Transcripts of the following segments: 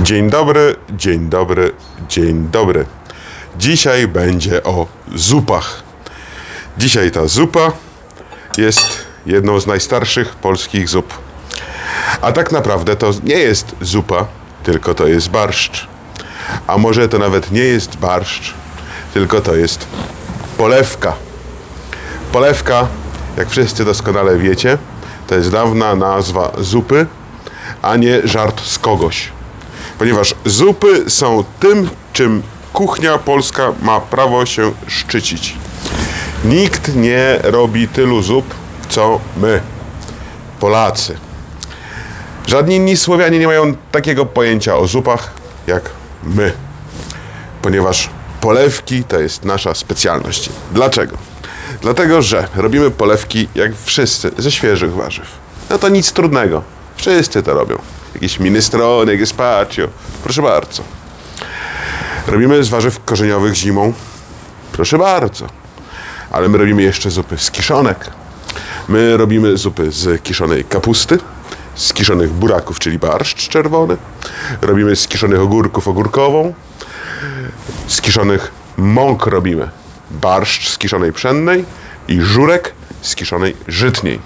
Dzień dobry, dzień dobry, dzień dobry. Dzisiaj będzie o zupach. Dzisiaj ta zupa jest jedną z najstarszych polskich zup. A tak naprawdę to nie jest zupa, tylko to jest barszcz. A może to nawet nie jest barszcz, tylko to jest polewka. Polewka, jak wszyscy doskonale wiecie, to jest dawna nazwa zupy, a nie żart z kogoś. Ponieważ zupy są tym, czym kuchnia polska ma prawo się szczycić. Nikt nie robi tylu zup, co my, Polacy. Żadni inni Słowianie nie mają takiego pojęcia o zupach jak my, ponieważ polewki to jest nasza specjalność. Dlaczego? Dlatego, że robimy polewki jak wszyscy ze świeżych warzyw. No to nic trudnego. Wszyscy to robią. Jakieś minestrone, gazpacho. Proszę bardzo. Robimy z warzyw korzeniowych zimą. Proszę bardzo. Ale my robimy jeszcze zupy z kiszonek. My robimy zupy z kiszonej kapusty, z kiszonych buraków, czyli barszcz czerwony. Robimy z kiszonych ogórków ogórkową. Z kiszonych mąk robimy barszcz z kiszonej pszennej i żurek z kiszonej żytniej.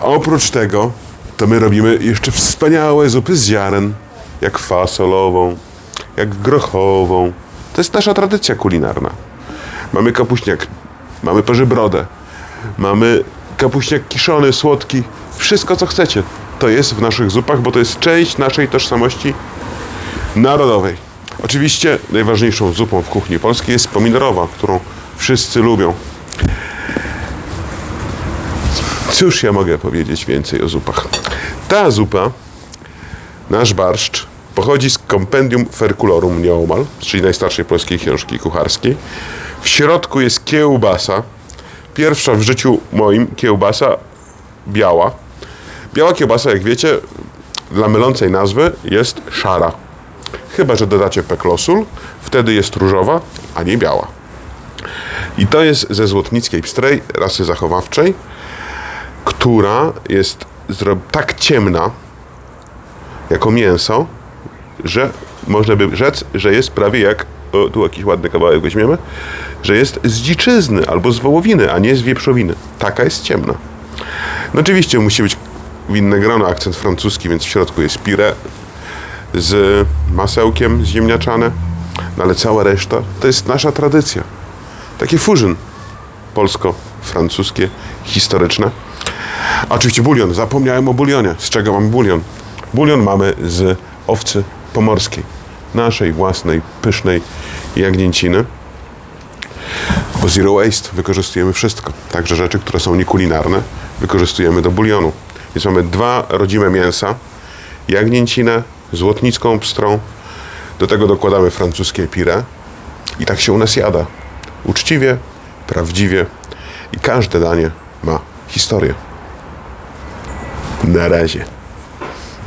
Oprócz tego to my robimy jeszcze wspaniałe zupy z ziaren, jak fasolową, jak grochową. To jest nasza tradycja kulinarna. Mamy kapuśniak, mamy parzybrodę, mamy kapuśniak kiszony, słodki. Wszystko, co chcecie, to jest w naszych zupach, bo to jest część naszej tożsamości narodowej. Oczywiście najważniejszą zupą w kuchni polskiej jest pomidorowa, którą wszyscy lubią. Cóż ja mogę powiedzieć więcej o zupach? Ta zupa, nasz barszcz, pochodzi z Compendium Ferculorum Nieomal, czyli najstarszej polskiej książki kucharskiej. W środku jest kiełbasa. Pierwsza w życiu moim kiełbasa biała. Biała kiełbasa, jak wiecie, dla mylącej nazwy jest szara. Chyba, że dodacie peklosul, wtedy jest różowa, a nie biała. I to jest ze złotnickiej pstrej, rasy zachowawczej, która jest tak ciemna, jako mięso, że można by rzec, że jest prawie jak, o, tu jakiś ładny kawałek weźmiemy, że jest z dziczyzny albo z wołowiny, a nie z wieprzowiny. Taka jest ciemna. No oczywiście musi być winne grono, akcent francuski, więc w środku jest pire z masełkiem ziemniaczane, no ale cała reszta to jest nasza tradycja. Taki fusion polsko-francuskie, historyczne. Oczywiście bulion, zapomniałem o bulionie. Z czego mamy bulion? Bulion mamy z owcy pomorskiej, naszej własnej, pysznej jagnięciny. Bo zero waste wykorzystujemy wszystko. Także rzeczy, które są niekulinarne, wykorzystujemy do bulionu. Więc mamy dwa rodzime mięsa, jagnięcinę, złotnicką pstrą. Do tego dokładamy francuskie pire. I tak się u nas jada. Uczciwie, prawdziwie. I każde danie ma historię. Na razie.